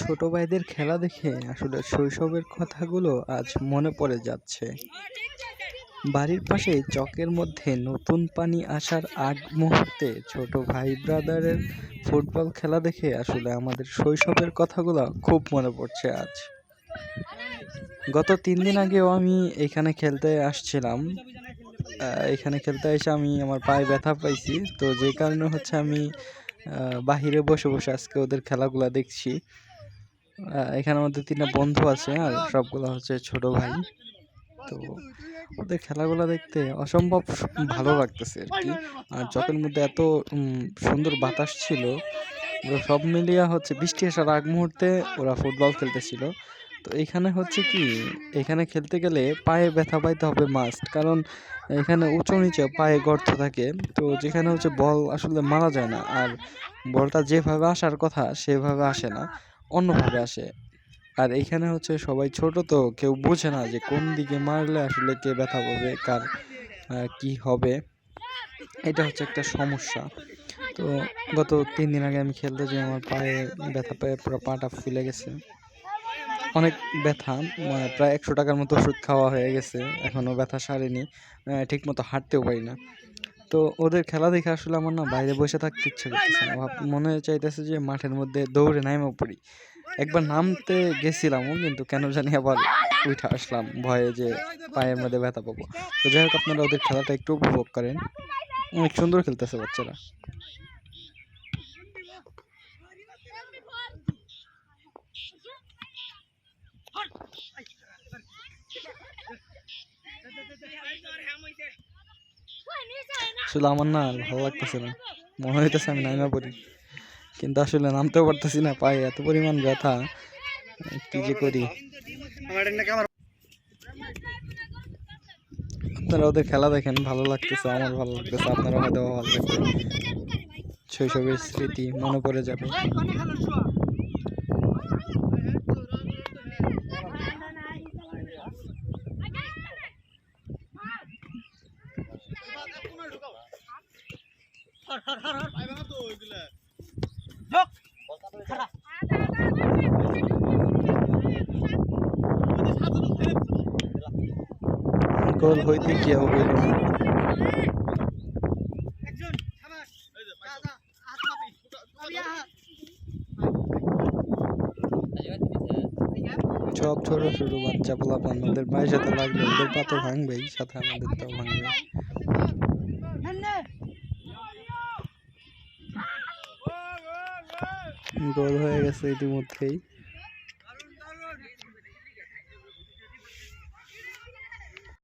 ছোট ভাইদের খেলা দেখে আসলে শৈশবের কথাগুলো আজ মনে পড়ে যাচ্ছে। বাড়ির পাশে চকের মধ্যে নতুন পানি আসার আগ মুহূর্তে ছোট ভাই ব্রাদারের ফুটবল খেলা দেখে আসলে আমাদের শৈশবের কথাগুলো খুব মনে পড়ছে আজ। গত তিন দিন আগেও আমি এখানে খেলতে আসছিলাম। এখানে খেলতে এসে আমি আমার পায়ে ব্যথা পাইছি। তো যে কারণে হচ্ছে আমি বাহিরে বসে বসে আজকে ওদের খেলাগুলা দেখছি। এখানে আমাদের তিনটা বন্ধু আছে, আর সবগুলো হচ্ছে ছোট ভাই। তো ওদের খেলাগুলো দেখতে অসম্ভব ভালো লাগতেছে আর কি। আর চকের মধ্যে এত সুন্দর বাতাস ছিল সব মিলিয়ে হচ্ছে বৃষ্টি আসার আগ মুহূর্তে ওরা ফুটবল খেলতেছিল। তো এখানে হচ্ছে কি, এখানে খেলতে গেলে পায়ে ব্যথা পাইতে হবে মাস্ট কারণ এখানে উঁচু নিচে পায়ে গর্ত থাকে। তো যেখানে হচ্ছে বল আসলে মারা যায় না, আর বলটা যেভাবে আসার কথা সেভাবে আসে না। অন্যভাবে আসে। আর এখানে হচ্ছে সবাই ছোট তো কেউ বোঝে না যে কোন দিকে মারলে আসলে কে ব্যথা পাবে, কার কি হবে। এটা হচ্ছে একটা সমস্যা। তো গত তিন দিন আগে আমি খেলতে যে আমার পায়ে ব্যথা পেয়ে পুরো পাটা ফুলে গেছে। অনেক ব্যথা মানে প্রায় একশো টাকার মতো ওষুধ খাওয়া হয়ে গেছে এখনও ব্যথা সারেনি ঠিক মতো হাঁটতেও পারি না। তো ওদের খেলা দেখে আসলে আমার না বাইরে বসে থাকতে ইচ্ছে করতেছে না। মনে চাইতেছে যে মাঠের মধ্যে দৌড়ে নাইমা পড়ি। একবার নামতে গেছিলামও, কিন্তু কেন জানি আবার উঠে আসলাম ভয়ে যে পায়ের মধ্যে ব্যথা পাবো। তো যাই হোক, আপনারা ওদের খেলাটা একটু উপভোগ করেন। অনেক সুন্দর খেলতেছে বাচ্চারা। আসলে আমার না ভালো লাগতেছে না। মনে হইতেছে আমি নাইমা পড়ি। কিন্তু আসলে নামতেও পারতেছি না, পায়ে এত পরিমাণ ব্যথা, কি যে করি। আপনারা ওদের খেলা দেখেন, ভালো লাগতেছে, আমার ভালো লাগতেছে, আপনারা হয়তো ভালো লাগবে শৈশবের স্মৃতি মনে পড়ে যাবে। গোল হইতে হইল না সব ছোট ছোট বাচ্চা পোলাপান ওদের পায়ের সাথে লাগবে ওদের পা তো ভাঙবেই সাথে আমাদের তো ভাঙবে গোল হয়ে গেছে ইতিমধ্যেই।